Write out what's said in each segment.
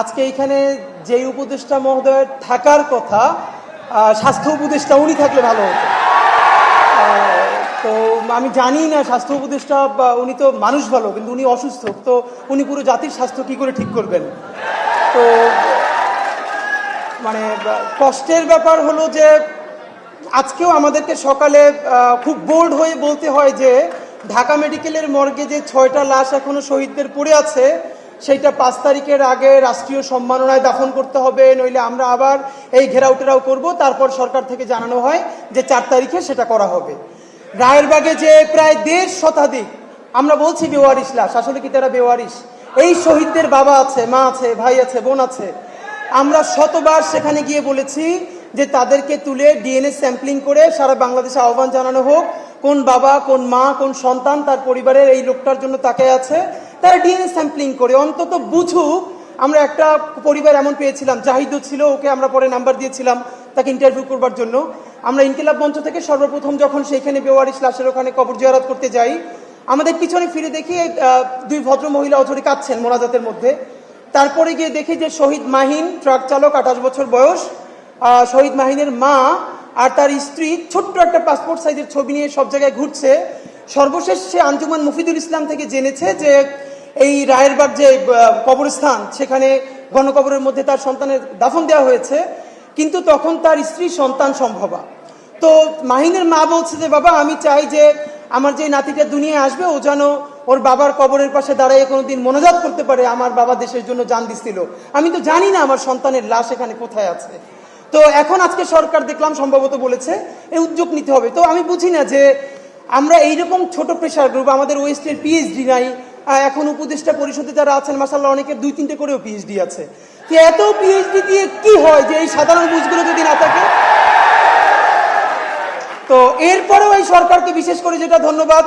আজকে এখানে যেই উপদেষ্টা মহোদয়ের থাকার কথা স্বাস্থ্য উপদেষ্টা উনি থাকলে ভালো হতো। তো আমি জানি না স্বাস্থ্য উপদেষ্টা উনি তো মানুষ ভালো, কিন্তু উনি অসুস্থ, তো উনি পুরো জাতির স্বাস্থ্য কি করে ঠিক করবেন? তো মানে কষ্টের ব্যাপার হলো যে আজকেও আমাদেরকে সকালে খুব বোর্ড হয়ে বলতে হয় যে ঢাকা মেডিকেলের মর্গে যে ছয়টা লাশ এখনও শহীদদের পড়ে আছে সেইটা পাঁচ তারিখের আগে রাষ্ট্রীয় সম্মাননায় দাফন করতে হবে, নইলে আমরা আবার এই ঘেরাও টেরাও করব। তারপর সরকার থেকে জানানো হয় যে চার তারিখে সেটা করা হবে। রায়েরবাগে যে প্রায় দেড় শতাধিক, আমরা বলছি বেওয়ারিশ লাশ, আসলে কি তারা বেওয়ারিশ? এই শহীদদের বাবা আছে, মা আছে, ভাই আছে, বোন আছে। আমরা শতবার সেখানে গিয়ে বলেছি যে তাদেরকে তুলে ডিএনএ স্যাম্পলিং করে সারা বাংলাদেশে আহ্বান জানানো হোক, কোন বাবা, কোন মা, কোন সন্তান তার পরিবারের এই লোকটার জন্য তাকে আছে। তারা ডিএনএ স্যাম্পলিং করে। অন্তত বুঝুক, আমরা একটা পরিবার এমন পেয়েছিলাম, জাহিদও ছিল, ওকে আমরা পরে নাম্বার দিয়েছিলাম, তাকে ইন্টারভিউ করবার জন্য। আমরা ইনকিলাব মঞ্চ থেকে সর্বপ্রথম যখন সেইখানে বেওয়ারিশ লাশের ওখানে কবর জিয়ারত করতে যাই, আমাদের পিছনে ফিরে দেখি দুই ভদ্র মহিলা অঝরে কাঁদছেন মোনাজাতের মধ্যে। তারপরে গিয়ে দেখি যে শহীদ মাহিন, ট্রাক চালক, আঠাশ বছর বয়স শহীদ মাহিনের মা আর তার স্ত্রী ছোট্ট একটা পাসপোর্ট সাইজের ছবি নিয়ে সব জায়গায় ঘুরছে। সর্বশেষ সে আঞ্জুমান মুফিদুল ইসলাম থেকে জেনেছে যে এই রায়েরবাগ যে কবরস্থান, সেখানে গণকবরের মধ্যে তার সন্তানের দাফন দেওয়া হয়েছে, কিন্তু তখন তার স্ত্রী সন্তান সম্ভবা। তো মাহিনের মা বলছে যে, বাবা, আমি চাই যে আমার যে নাতিটা দুনিয়ায় আসবে, ও যেন ওর বাবার কবরের পাশে দাঁড়িয়ে কোনোদিন মনোজাত করতে পারে, আমার বাবা দেশের জন্য জান দিছিল। আমি তো জানি না আমার সন্তানের লাশ এখানে কোথায় আছে। তো এখন আজকে সরকার দেখলাম, সম্ভবত বলেছে এই উদ্যোগ নিতে হবে। তো আমি বুঝি না যে আমরা এইরকম ছোট প্রেশার গ্রুপ আমাদের ওয়েস্টের পিএইচডি নাই এখন উপদেষ্টা পরিষদে যারা আছেন মাসাল্লাহ অনেকের দুই, তিনটে করেও পিএইচডি আছে। এত পিএইচডি দিয়ে কি হয় যে এই সাধারণ বুঝগুলো যদি না থাকে? তো এরপরেও এই সরকারকে বিশেষ করে যেটা ধন্যবাদ,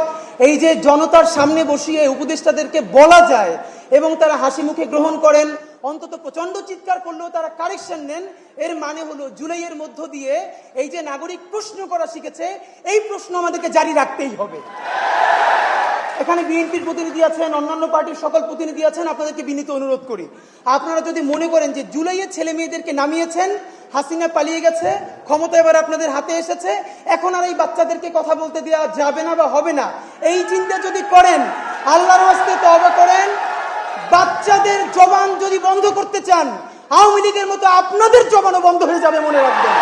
এই যে জনতার সামনে বসিয়ে উপদেষ্টাদেরকে বলা যায় এবং তারা হাসি মুখে গ্রহণ করেন, অন্তত প্রচণ্ড চিৎকার করলেও তারা কারেকশন নেন, এর মানে হলো জুলাইয়ের মধ্য দিয়ে এই যে নাগরিক প্রশ্ন করা শিখেছে, এই প্রশ্ন আমাদেরকে জারি রাখতেই হবে। এখানে বিএনপির প্রতিনিধি আছেন, অন্যান্য পার্টির সকল প্রতিনিধি আছেন, আপনাদেরকে বিনীত অনুরোধ করি। আপনারা যদি মনে করেন যে জুলাইয়ে ছেলে মেয়েদেরকে নামিয়েছেন, হাসিনা পালিয়ে গেছে, ক্ষমতা এবার আপনাদের হাতে এসেছে, এখন আর এই বাচ্চাদেরকে কথা বলতে দেওয়া যাবে না বা হবে না। এই চিন্তা যদি করেন, আল্লাহর হস্তে তবা করেন, বাচ্চাদের জবান যদি বন্ধ করতে চান, আওয়ামী লীগের মতো আপনাদের জবানও বন্ধ হয়ে যাবে মনে রাখবেন।